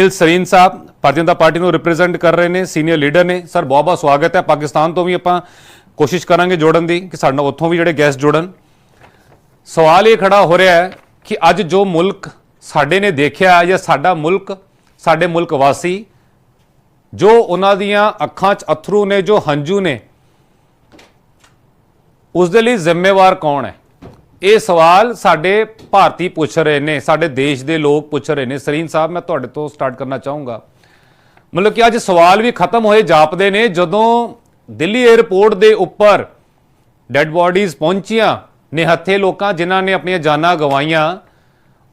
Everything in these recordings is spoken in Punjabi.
ਗਿਲ, ਸਰੀਨ ਸਾਹਿਬ, ਭਾਰਤੀ ਜਨਤਾ ਪਾਰਟੀ ਨੂੰ ਰਿਪਰੈਜ਼ੈਂਟ ਕਰ ਰਹੇ ਨੇ ਸੀਨੀਅਰ ਲੀਡਰ ਨੇ। ਸਰ ਬਹੁਤ ਬਹੁਤ ਸਵਾਗਤ ਹੈ। ਪਾਕਿਸਤਾਨ ਤੋਂ ਵੀ ਆਪਾਂ ਕੋਸ਼ਿਸ਼ ਕਰਾਂਗੇ ਜੋੜਨ ਦੀ ਕਿ ਸਾਡੇ ਨਾਲ ਉੱਥੋਂ ਵੀ ਜਿਹੜੇ ਗੈਸਟ ਜੁੜਨ। ਸਵਾਲ ਇਹ ਖੜਾ ਹੋ ਰਿਹਾ ਹੈ ਕਿ ਅੱਜ ਜੋ ਮੁਲਕ ਸਾਡੇ ਨੇ ਦੇਖਿਆ ਜਾਂ ਸਾਡਾ ਮੁਲਕ, ਸਾਡੇ ਮੁਲਕ ਵਾਸੀ, ਜੋ ਉਹਨਾਂ ਦੀਆਂ ਅੱਖਾਂ 'ਚ ਅਥਰੂ ਨੇ, ਜੋ ਹੰਝੂ ਨੇ ਉਸ ਦੇ ਲਈ ਜ਼ਿੰਮੇਵਾਰ ਕੌਣ ਹੈ? ਇਹ ਸਵਾਲ ਸਾਡੇ ਭਾਰਤੀ ਪੁੱਛ ਰਹੇ ਨੇ, ਸਾਡੇ ਦੇਸ਼ ਦੇ ਲੋਕ ਪੁੱਛ ਰਹੇ ਨੇ। ਸਰੀਨ ਸਾਹਿਬ, ਮੈਂ ਤੁਹਾਡੇ ਤੋਂ ਸਟਾਰਟ ਕਰਨਾ ਚਾਹੂੰਗਾ। ਮਤਲਬ ਕਿ ਅੱਜ ਸਵਾਲ ਵੀ ਖਤਮ ਹੋਏ ਜਾਪਦੇ ਨੇ, ਜਦੋਂ ਦਿੱਲੀ 에ਅਰਪੋਰਟ ਦੇ ਉੱਪਰ ਡੈੱਡ ਬਾਡੀਜ਼ ਪਹੁੰਚੀਆਂ ਨਿਹੱਥੇ ਲੋਕਾਂ ਜਿਨ੍ਹਾਂ ਨੇ ਆਪਣੀਆਂ ਜਾਨਾਂ ਗਵਾਈਆਂ,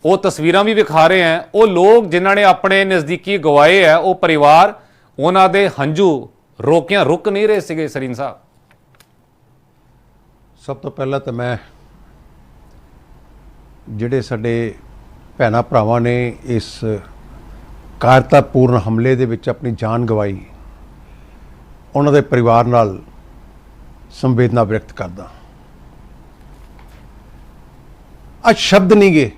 ਉਹ ਤਸਵੀਰਾਂ ਵੀ ਵਿਖਾ ਰਹੇ ਹੈ। ਉਹ ਲੋਕ ਜਿਨ੍ਹਾਂ ਨੇ ਆਪਣੇ ਨਜ਼ਦੀਕੀ ਗਵਾਏ ਹੈ, ਉਹ ਪਰਿਵਾਰ ਉਹਨਾਂ ਦੇ ਹੰਝੂ ਰੋਕਿਆਂ ਰੁਕ ਨਹੀਂ ਰਹੇ ਸੀਗੇ, ਸਰੀਨ ਸਾਹਿਬ। ਸਭ ਤੋਂ ਪਹਿਲਾਂ ਤਾਂ ਮੈਂ ਜਿਹੜੇ ਸਾਡੇ ਭੈਣਾ ਭਰਾਵਾਂ ਨੇ ਇਸ ਕਾਰਤਾਪੂਰਨ ਹਮਲੇ ਦੇ ਵਿੱਚ ਆਪਣੀ ਜਾਨ ਗਵਾਈ, ਉਹਨਾਂ ਦੇ ਪਰਿਵਾਰ ਨਾਲ ਸੰਵੇਦਨਾ ਵਿਅਕਤ ਕਰਦਾ ਅੱਜ ਸ਼ਬਦ ਨਹੀਂ ਗਏ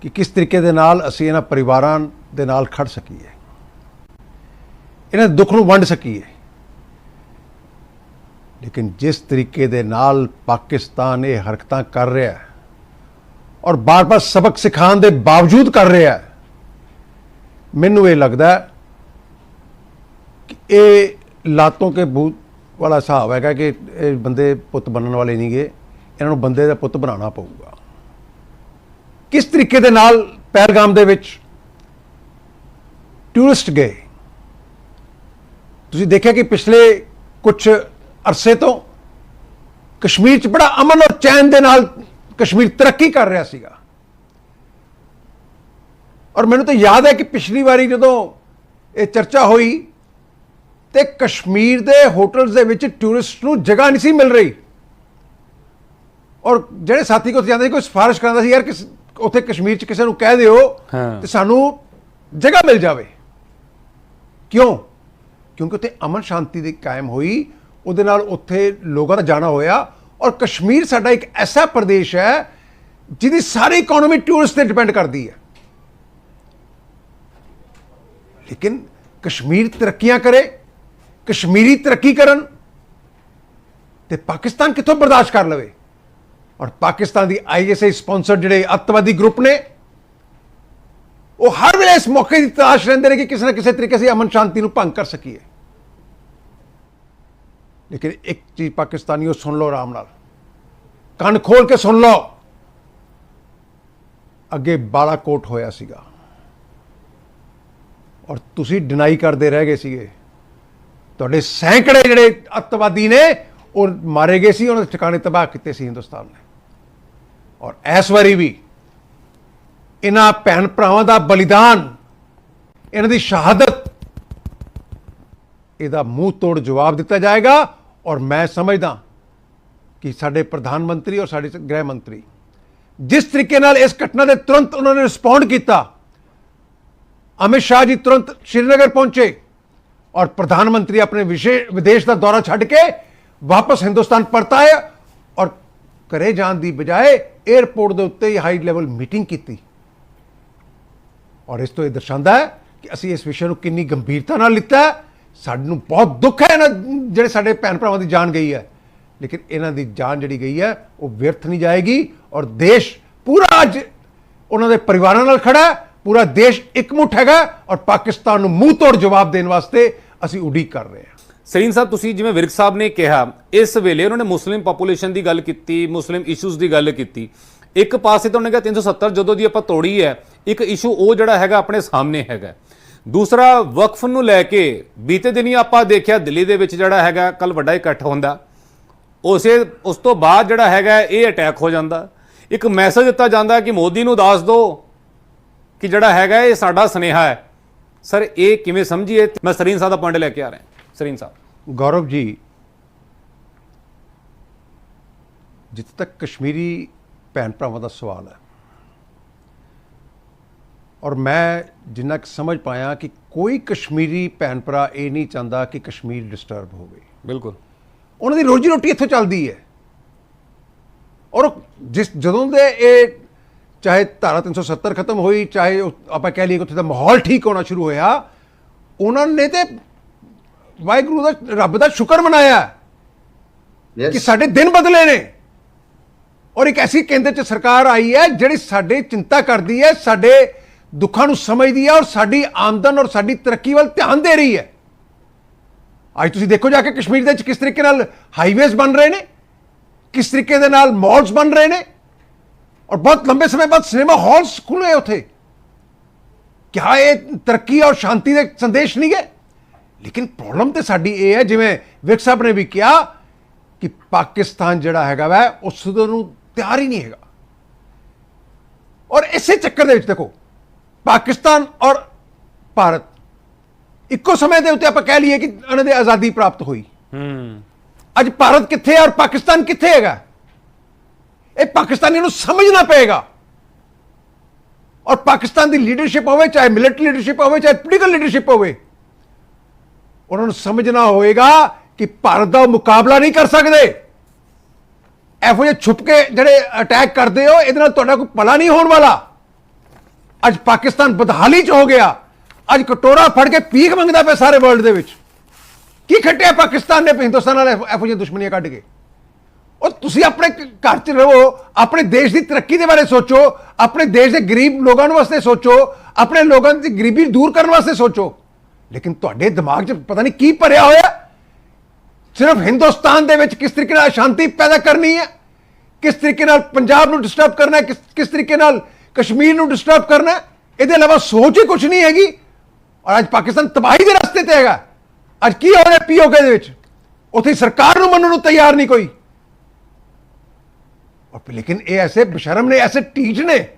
ਕਿ ਕਿਸ ਤਰੀਕੇ ਦੇ ਨਾਲ ਅਸੀਂ ਇਹਨਾਂ ਪਰਿਵਾਰਾਂ ਦੇ ਨਾਲ ਖੜ ਸਕੀਏ। ਇਹਨਾਂ ਦੇ ਦੁੱਖ ਨੂੰ ਵੰਡ ਸਕੀਏ। ਲੇਕਿਨ ਜਿਸ ਤਰੀਕੇ ਦੇ ਨਾਲ ਪਾਕਿਸਤਾਨ ਇਹ ਹਰਕਤਾਂ ਕਰ ਰਿਹਾ ਹੈ ਔਰ ਬਾਰ-ਬਾਰ ਸਬਕ ਸਿਖਾਉਣ ਦੇ ਬਾਵਜੂਦ ਕਰ ਰਿਹਾ ਹੈ। ਮੈਨੂੰ ਇਹ ਲੱਗਦਾ ਕਿ ਇਹ ਲਾਤੋਂ ਕੇ ਭੂਤ ਵਾਲਾ ਹਿਸਾਬ ਹੈਗਾ ਕਿ ਇਹ ਬੰਦੇ ਪੁੱਤ ਬਣਨ ਵਾਲੇ ਨਹੀਂਗੇ ਇਹਨਾਂ ਨੂੰ ਬੰਦੇ ਦਾ ਪੁੱਤ ਬਣਾਉਣਾ ਪਊਗਾ। ਕਿਸ ਤਰੀਕੇ ਦੇ ਨਾਲ ਪਹਿਲਗਾਮ ਦੇ ਵਿੱਚ ਟੂਰਿਸਟ ਗਏ? ਤੁਸੀਂ ਦੇਖਿਆ ਕਿ ਪਿਛਲੇ ਕੁਝ ਅਰਸੇ ਤੋਂ ਕਸ਼ਮੀਰ 'ਚ ਬੜਾ ਅਮਨ ਔਰ ਚੈਨ ਦੇ ਨਾਲ ਕਸ਼ਮੀਰ ਤਰੱਕੀ ਕਰ ਰਿਹਾ ਸੀਗਾ। ਔਰ ਮੈਨੂੰ ਤਾਂ ਯਾਦ ਹੈ ਕਿ ਪਿਛਲੀ ਵਾਰੀ ਜਦੋਂ ਇਹ ਚਰਚਾ ਹੋਈ ਤੇ ਕਸ਼ਮੀਰ ਦੇ ਹੋਟਲਸ ਦੇ ਵਿੱਚ ਟੂਰਿਸਟ ਨੂੰ ਜਗ੍ਹਾ ਨਹੀਂ ਸੀ ਮਿਲ ਰਹੀ। ਔਰ ਜਿਹੜੇ ਸਾਥੀ ਕੋਲ ਜਾਂਦੇ ਸੀ ਕੋਈ ਸਿਫਾਰਿਸ਼ ਕਰਦਾ ਸੀ ਯਾਰ ਕਿਸ ਉੱਥੇ ਕਸ਼ਮੀਰ 'ਚ ਕਿਸੇ ਨੂੰ ਕਹਿ ਦਿਓ। ਤੇ ਸਾਨੂੰ ਜਗ੍ਹਾ ਮਿਲ ਜਾਵੇ। ਕਿਉਂ? ਕਿਉਂਕਿ ਉੱਥੇ ਅਮਨ ਸ਼ਾਂਤੀ ਦੀ ਕਾਇਮ ਹੋਈ ਉਹਦੇ ਨਾਲ ਉੱਥੇ ਲੋਕਾਂ ਦਾ ਜਾਣਾ ਹੋਇਆ ਔਰ ਕਸ਼ਮੀਰ ਸਾਡਾ ਇੱਕ ਐਸਾ ਪ੍ਰਦੇਸ਼ ਹੈ ਜਿਹਦੀ ਸਾਰੀ ਇਕਨੋਮੀ ਟੂਰਿਸਟ ਤੇ ਡਿਪੈਂਡ ਕਰਦੀ ਹੈ। ਲੇਕਿਨ ਕਸ਼ਮੀਰ ਤਰੱਕੀਆਂ ਕਰੇ, ਕਸ਼ਮੀਰੀ ਤਰੱਕੀ ਕਰਨ ਤੇ ਪਾਕਿਸਤਾਨ ਕਿੱਥੋਂ ਬਰਦਾਸ਼ਤ ਕਰ ਲਵੇ? ਔਰ ਪਾਕਿਸਤਾਨ ਦੀ ਆਈਐਸਆਈ ਸਪਾਂਸਰ ਜਿਹੜੇ ਅੱਤਵਾਦੀ ਗਰੁੱਪ ਨੇ, ਉਹ ਹਰ ਵੇਲੇ ਇਸ ਮੌਕੇ ਦੀ ਤਲਾਸ਼ ਰਹਿੰਦੇ ਨੇ ਕਿ ਕਿਸੇ ਨਾ ਕਿਸੇ ਤਰੀਕੇ ਸੇ ਅਮਨ ਸ਼ਾਂਤੀ ਨੂੰ ਭੰਗ ਕਰ ਸਕੀਏ। ਲੇਕਿਨ ਇੱਕ ਚੀਜ਼ ਪਾਕਿਸਤਾਨੀਓ ਸੁਣ ਲਓ ਆਰਾਮ ਨਾਲ। ਕੰਨ ਖੋਲ ਕੇ ਸੁਣ ਲਓ। ਅੱਗੇ ਬਾਲਾਕੋਟ ਹੋਇਆ ਸੀਗਾ। ਔਰ ਤੁਸੀਂ ਡਿਨਾਈ ਕਰਦੇ ਰਹਿ ਗਏ ਸੀਗੇ। ਤੁਹਾਡੇ ਸੈਂਕੜੇ ਜਿਹੜੇ ਅੱਤਵਾਦੀ ਨੇ, ਉਹ ਮਾਰੇ ਗਏ ਸੀ, ਉਹਨਾਂ ਦੇ ਟਿਕਾਣੇ ਤਬਾਹ ਕੀਤੇ ਸੀ ਹਿੰਦੁਸਤਾਨ ਨੇ। ਔਰ ਇਸ ਵਾਰੀ ਵੀ ਇਹਨਾਂ ਭੈਣ ਭਰਾਵਾਂ ਦਾ ਬਲੀਦਾਨ, ਇਹਨਾਂ ਦੀ ਸ਼ਹਾਦਤ, ਇਹਦਾ ਮੂੰਹ ਤੋੜ ਜਵਾਬ ਦਿੱਤਾ ਜਾਏਗਾ। ਔਰ ਮੈਂ ਸਮਝਦਾ ਕਿ ਸਾਡੇ ਪ੍ਰਧਾਨ ਮੰਤਰੀ ਔਰ ਸਾਡੇ ਗ੍ਰਹਿ ਮੰਤਰੀ ਜਿਸ ਤਰੀਕੇ ਨਾਲ ਇਸ ਘਟਨਾ ਦੇ ਤੁਰੰਤ ਉਹਨਾਂ ਨੇ ਰਿਸਪੌਂਡ ਕੀਤਾ, ਅਮਿਤ ਸ਼ਾਹ ਜੀ ਤੁਰੰਤ ਸ਼੍ਰੀਨਗਰ ਪਹੁੰਚੇ ਔਰ ਪ੍ਰਧਾਨ ਮੰਤਰੀ ਆਪਣੇ ਵਿਸ਼ੇ, ਵਿਦੇਸ਼ ਦਾ ਦੌਰਾ ਛੱਡ ਕੇ ਵਾਪਸ ਹਿੰਦੁਸਤਾਨ ਪਰਤ ਆਏ ਔਰ ਘਰੇ ਜਾਣ ਦੀ ਬਜਾਏ 에ਅਰਪੋਰਟ ਦੇ ਉੱਤੇ ਹੀ ਹਾਈ ਲੈਵਲ ਮੀਟਿੰਗ ਕੀਤੀ। ਔਰ ਇਸ ਤੋਂ ਇਹ ਦਰਸਾਉਂਦਾ ਹੈ ਕਿ ਅਸੀਂ ਇਸ ਵਿਸ਼ੇ ਨੂੰ ਕਿੰਨੀ ਗੰਭੀਰਤਾ ਨਾਲ ਲਿੱਤਾ ਹੈ। ਸਾਨੂੰ ਬਹੁਤ ਦੁੱਖ ਹੈ ਇਹਨਾਂ ਜਿਹੜੇ ਸਾਡੇ ਭੈਣ ਭਰਾਵਾਂ ਦੀ ਜਾਨ ਗਈ ਹੈ। ਲੇਕਿਨ ਇਹਨਾਂ ਦੀ ਜਾਨ ਜਿਹੜੀ ਗਈ ਹੈ, ਉਹ ਵਿਅਰਥ ਨਹੀਂ ਜਾਏਗੀ ਔਰ ਦੇਸ਼ ਪੂਰਾ ਅੱਜ ਉਹਨਾਂ ਦੇ ਪਰਿਵਾਰਾਂ ਨਾਲ ਖੜਾ ਹੈ, ਪੂਰਾ ਦੇਸ਼ ਇਕਮੁੱਠ ਹੈਗਾ ਔਰ ਪਾਕਿਸਤਾਨ ਨੂੰ ਮੂੰਹ ਤੋੜ ਜਵਾਬ ਦੇਣ ਵਾਸਤੇ ਅਸੀਂ ਉਡੀਕ ਕਰ ਰਹੇ ਹਾਂ। ਸਰੀਨ ਸਾਹਿਬ, ਤੁਸੀਂ ਜਿਵੇਂ ਵਿਰਕ ਸਾਹਿਬ ਨੇ ਕਿਹਾ, ਇਸ ਵੇਲੇ ਉਹਨਾਂ ਨੇ ਮੁਸਲਿਮ ਪੋਪੂਲੇਸ਼ਨ ਦੀ ਗੱਲ ਕੀਤੀ, ਮੁਸਲਿਮ ਇਸ਼ੂਜ਼ ਦੀ ਗੱਲ ਕੀਤੀ। ਇੱਕ ਪਾਸੇ ਤਾਂ ਉਹਨੇ ਕਿਹਾ 370 ਜਦੋਂ ਦੀ ਆਪਾਂ ਤੋੜੀ ਹੈ, ਇੱਕ ਇਸ਼ੂ ਉਹ ਜਿਹੜਾ ਹੈਗਾ ਆਪਣੇ ਸਾਹਮਣੇ ਹੈਗਾ। ਦੂਸਰਾ, ਵਕਫ ਨੂੰ ਲੈ ਕੇ ਬੀਤੇ ਦਿਨੀ ਆਪਾਂ ਦੇਖਿਆ ਦਿੱਲੀ ਦੇ ਵਿੱਚ ਜਿਹੜਾ ਹੈਗਾ ਕੱਲ ਵੱਡਾ ਇਕੱਠ ਹੁੰਦਾ। ਉਸੇ, ਉਸ ਤੋਂ ਬਾਅਦ ਜਿਹੜਾ ਹੈਗਾ, ਇਹ ਅਟੈਕ ਹੋ ਜਾਂਦਾ। ਇੱਕ ਮੈਸੇਜ ਦਿੱਤਾ ਜਾਂਦਾ ਕਿ ਮੋਦੀ ਨੂੰ ਦੱਸ ਦਿਓ ਕਿ ਜਿਹੜਾ ਹੈਗਾ, ਇਹ ਸਾਡਾ ਸਨੇਹਾ ਹੈ। ਸਰ, ਇਹ ਕਿਵੇਂ ਸਮਝੀਏ? ਮੈਂ ਸਰੀਨ ਸਾਹਿਬ ਦਾ ਪੁਆਇੰਟ ਲੈ ਕੇ ਆ ਰਿਹਾ। ਸਰੀਨ ਸਾਹਿਬ। ਗੌਰਵ ਜੀ, ਜਿੱਥੇ ਤੱਕ ਕਸ਼ਮੀਰੀ ਭੈਣ ਭਰਾਵਾਂ ਦਾ ਸਵਾਲ ਹੈ ਔਰ ਮੈਂ ਜਿੰਨਾ ਕੁ ਸਮਝ ਪਾਇਆ ਕਿ ਕੋਈ ਕਸ਼ਮੀਰੀ ਭੈਣ ਭਰਾ ਇਹ ਨਹੀਂ ਚਾਹੁੰਦਾ ਕਿ ਕਸ਼ਮੀਰ ਡਿਸਟਰਬ ਹੋਵੇ। ਬਿਲਕੁਲ। ਉਹਨਾਂ ਦੀ ਰੋਜੀ ਰੋਟੀ ਇੱਥੋਂ ਚੱਲਦੀ ਹੈ। ਔਰ ਜਿਸ ਜਦੋਂ ਦੇ ਇਹ ਚਾਹੇ ਧਾਰਾ 370 ਖਤਮ ਹੋਈ ਚਾਹੇ ਆਪਾਂ ਕਹਿ ਲਈਏ ਕਿ ਉੱਥੇ ਦਾ ਮਾਹੌਲ ਠੀਕ ਹੋਣਾ ਸ਼ੁਰੂ ਹੋਇਆ ਉਹਨਾਂ ਨੇ ਤੇ ਵਾਹਿਗੁਰੂ ਦਾ ਰੱਬ ਦਾ ਸ਼ੁਕਰ ਮਨਾਇਆ ਕਿ. ਸਾਡੇ ਦਿਨ ਬਦਲੇ ਨੇ। ਔਰ ਇੱਕ ਐਸੀ ਕੇਂਦਰ ਚ ਸਰਕਾਰ ਆਈ ਹੈ ਜਿਹੜੀ ਸਾਡੇ ਚਿੰਤਾ ਕਰਦੀ ਹੈ ਸਾਡੇ ਦੁੱਖਾਂ ਨੂੰ ਸਮਝਦੀ ਹੈ ਔਰ ਸਾਡੀ ਆਮਦਨ ਔਰ ਸਾਡੀ ਤਰੱਕੀ ਵੱਲ ਧਿਆਨ ਦੇ ਰਹੀ ਹੈ। ਅੱਜ ਤੁਸੀਂ ਦੇਖੋ ਜਾ ਕੇ ਕਸ਼ਮੀਰ ਦੇ ਵਿੱਚ ਕਿਸ ਤਰੀਕੇ ਨਾਲ ਹਾਈਵੇਜ਼ ਬਣ ਰਹੇ ਨੇ, ਕਿਸ ਤਰੀਕੇ ਦੇ ਨਾਲ ਮਾਲਸ ਬਣ ਰਹੇ ਨੇ ਔਰ ਬਹੁਤ ਲੰਬੇ ਸਮੇਂ ਬਾਅਦ ਸਿਨੇਮਾ ਹਾਲਸ ਖੁੱਲੇ ਉੱਥੇ। ਕਿਆ ਇਹ ਤਰੱਕੀ ਔਰ ਸ਼ਾਂਤੀ ਦੇ ਸੰਦੇਸ਼ ਨਹੀਂ ਹੈ? ਲੇਕਿਨ ਪ੍ਰੋਬਲਮ ਤੇ ਸਾਡੀ ਇਹ ਹੈ, ਜਿਵੇਂ ਵਿਕ ਸਾਹਿਬ ਨੇ ਵੀ ਕਿਹਾ ਕਿ ਪਾਕਿਸਤਾਨ ਜਿਹੜਾ ਹੈਗਾ ਵੈ, ਉਸ ਨੂੰ ਤਿਆਰ ਹੀ ਨਹੀਂ ਹੈਗਾ। ਔਰ ਇਸੇ ਚੱਕਰ ਦੇ ਵਿੱਚ ਦੇਖੋ ਪਾਕਿਸਤਾਨ ਔਰ ਭਾਰਤ। ਇੱਕੋ ਸਮੇਂ ਦੇ ਉੱਤੇ ਆਪਾਂ ਕਹਿ ਲਈਏ ਕਿ ਉਹਨਾਂ ਦੇ ਆਜ਼ਾਦੀ ਪ੍ਰਾਪਤ ਹੋਈ। ਹੂੰ। ਅੱਜ ਭਾਰਤ ਕਿੱਥੇ ਹੈ ਔਰ ਪਾਕਿਸਤਾਨ ਕਿੱਥੇ ਹੈਗਾ? ਇਹ ਪਾਕਿਸਤਾਨੀਆਂ ਨੂੰ ਸਮਝਣਾ ਪਏਗਾ। ਔਰ ਪਾਕਿਸਤਾਨ ਦੀ ਲੀਡਰਸ਼ਿਪ ਹੋਵੇ ਚਾਹੇ ਮਿਲਟਰੀ ਲੀਡਰਸ਼ਿਪ ਹੋਵੇ ਚਾਹੇ ਪੋਲੀਟੀਕਲ ਲੀਡਰਸ਼ਿਪ ਹੋਵੇ ਉਹਨਾਂ ਨੂੰ ਸਮਝਣਾ ਹੋਏਗਾ ਕਿ ਭਾਰਤ ਦਾ ਮੁਕਾਬਲਾ ਨਹੀਂ ਕਰ ਸਕਦੇ। ਇਹੋ ਜਿਹੇ ਛੁਪ ਕੇ ਜਿਹੜੇ ਅਟੈਕ ਕਰਦੇ ਹੋ ਇਹਦੇ ਨਾਲ ਤੁਹਾਡਾ ਕੋਈ ਭਲਾ ਨਹੀਂ ਹੋਣ ਵਾਲਾ। ਅੱਜ ਪਾਕਿਸਤਾਨ ਬਦਹਾਲੀ ਚ ਹੋ ਗਿਆ। ਅੱਜ ਕਟੋਰਾ ਫੜ ਕੇ ਪੀਕ ਮੰਗਦਾ ਪਿਆ ਸਾਰੇ ਵਰਲਡ ਦੇ ਵਿੱਚ। ਕੀ ਖੱਟਿਆ ਪਾਕਿਸਤਾਨ ਨੇ ਹਿੰਦੁਸਤਾਨ ਨਾਲ ਇਹੋ ਜਿਹੀਆਂ ਦੁਸ਼ਮਣੀਆਂ ਕੱਢ ਕੇ? ਉਹ ਤੁਸੀਂ ਆਪਣੇ ਘਰ 'ਚ ਰਹੋ, ਆਪਣੇ ਦੇਸ਼ ਦੀ ਤਰੱਕੀ ਦੇ ਬਾਰੇ ਸੋਚੋ, ਆਪਣੇ ਦੇਸ਼ ਦੇ ਗਰੀਬ ਲੋਕਾਂ ਵਾਸਤੇ ਸੋਚੋ, ਆਪਣੇ ਲੋਕਾਂ ਦੀ ਗਰੀਬੀ ਦੂਰ ਕਰਨ ਵਾਸਤੇ ਸੋਚੋ। ਲੇਕਿਨ ਤੁਹਾਡੇ ਦਿਮਾਗ 'ਚ ਪਤਾ ਨਹੀਂ ਕੀ ਭਰਿਆ ਹੋਇਆ ਸਿਰਫ ਹਿੰਦੁਸਤਾਨ ਦੇ ਵਿੱਚ ਕਿਸ ਤਰੀਕੇ ਨਾਲ ਅਸ਼ਾਂਤੀ ਪੈਦਾ ਕਰਨੀ ਹੈ? ਕਿਸ ਤਰੀਕੇ ਨਾਲ ਪੰਜਾਬ ਨੂੰ ਡਿਸਟਰਬ ਕਰਨਾ ਹੈ? ਕਿਸ ਤਰੀਕੇ ਨਾਲ ਕਸ਼ਮੀਰ ਨੂੰ ਡਿਸਟਰਬ ਕਰਨਾ ਇਹਦੇ ਇਲਾਵਾ ਸੋਚ ਹੀ ਕੁਝ ਨਹੀਂ ਹੈਗੀ। ਔਰ ਅੱਜ ਪਾਕਿਸਤਾਨ ਤਬਾਹੀ ਦੇ ਰਸਤੇ ਤੇ ਹੈਗਾ। ਅੱਜ ਕੀ ਹੋ ਰਿਹਾ ਪੀਓਕੇ ਦੇ ਵਿੱਚ? ਉੱਥੇ ਸਰਕਾਰ ਨੂੰ ਮੰਨਣ ਨੂੰ ਤਿਆਰ ਨਹੀਂ ਕੋਈ। ਔਰ ਲੇਕਿਨ ਇਹ ਐਸੇ ਬਸ਼ਰਮ ਨੇ, ਐਸੇ ਟੀਚ ਨੇ।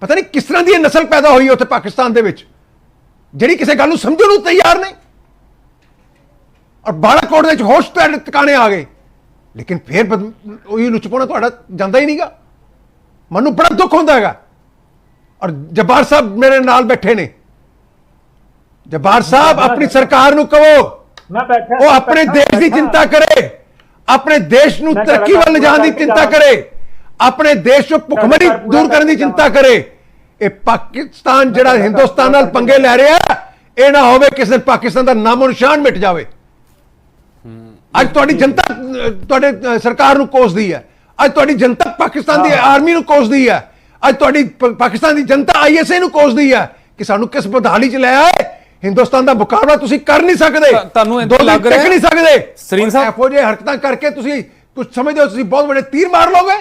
ਪਤਾ ਨਹੀਂ ਕਿਸ ਤਰ੍ਹਾਂ ਦੀ ਇਹ ਨਸਲ ਪੈਦਾ ਹੋਈ ਹੈ ਉੱਥੇ ਪਾਕਿਸਤਾਨ ਦੇ ਵਿੱਚ। ਜਿਹੜੀ ਕਿਸੇ ਗੱਲ ਨੂੰ ਸਮਝਣ ਨੂੰ ਤਿਆਰ ਨਹੀਂ ਔਰ ਬਾਲਾਕੋਟ ਦੇ ਵਿੱਚ ਹੋਸ਼ ਤੇ ਟਿਕਾਣੇ ਆ ਗਏ। ਲੇਕਿਨ ਫਿਰ ਬਦ- ਉਹੀ ਲੁਚਪੋਣਾ ਤੁਹਾਡਾ ਜਾਂਦਾ ਹੀ ਨਹੀਂਗਾ ਮੈਨੂੰ ਬੜਾ ਦੁੱਖ ਹੁੰਦਾ ਹੈਗਾ। ਔਰ ਜੱਬਾਰ ਸਾਹਿਬ ਮੇਰੇ ਨਾਲ ਬੈਠੇ ਨੇ। ਜੱਬਾਰ ਸਾਹਿਬ ਆਪਣੀ ਸਰਕਾਰ ਨੂੰ ਕਹੋ। ਮੈਂ ਬੈਠਾ। ਉਹ ਆਪਣੇ ਦੇਸ਼ ਦੀ ਚਿੰਤਾ ਕਰੇ। ਆਪਣੇ ਦੇਸ਼ ਨੂੰ ਤਰੱਕੀ ਵੱਲ ਲਿਜਾਣ ਦੀ ਚਿੰਤਾ। ਕਰੇ। ਆਪਣੇ ਦੇਸ਼ ਤੋਂ ਭੁੱਖਮਰੀ ਦੂਰ ਕਰਨ ਦੀ ਚਿੰਤਾ ਕਰੇ। ਇਹ ਪਾਕਿਸਤਾਨ ਜਿਹੜਾ ਹਿੰਦੁਸਤਾਨ ਨਾਲ ਪੰਗੇ ਲੈ ਰਿਹਾ ਇਹ ਨਾ ਹੋਵੇ ਕਿਸੇ ਦਿਨ ਪਾਕਿਸਤਾਨ ਦਾ ਨਾਮੋ ਨਿਸ਼ਾਨ ਮਿਟ ਜਾਵੇ। ਅੱਜ ਤੁਹਾਡੀ ਜਨਤਾ ਤੁਹਾਡੇ ਸਰਕਾਰ ਨੂੰ ਕੋਸਦੀ ਹੈ। ਅੱਜ ਤੁਹਾਡੀ ਜਨਤਾ ਪਾਕਿਸਤਾਨ ਦੀ ਆਰਮੀ ਨੂੰ ਕੋਸਦੀ ਹੈ। ਅੱਜ ਤੁਹਾਡੀ ਪਾਕਿਸਤਾਨ ਦੀ ਜਨਤਾ ਆਈਐਸਏ ਨੂੰ ਕੋਸਦੀ ਹੈ ਕਿ ਸਾਨੂੰ ਕਿਸ ਬਦਹਾਲੀ ਚ ਲੈ ਆਏ ਹਿੰਦੁਸਤਾਨ ਦਾ ਮੁਕਾਬਲਾ ਤੁਸੀਂ ਕਰ ਨਹੀਂ ਸਕਦੇ। ਤੁਹਾਨੂੰ ਏਦਾਂ ਦੋ ਦਿਨ ਲੱਗ ਰਿਹਾ ਨਹੀਂ ਸਕਦੇ। ਸਰੀਨ ਸਾਹਿਬ- ਇਹੋ ਜਿਹੇ ਹਰਕਤਾਂ ਕਰਕੇ ਤੁਸੀਂ ਕੁਝ ਸਮਝਦੇ ਹੋ ਤੁਸੀਂ ਬਹੁਤ ਵੱਡੇ ਤੀਰ ਮਾਰ ਲੋਗੇ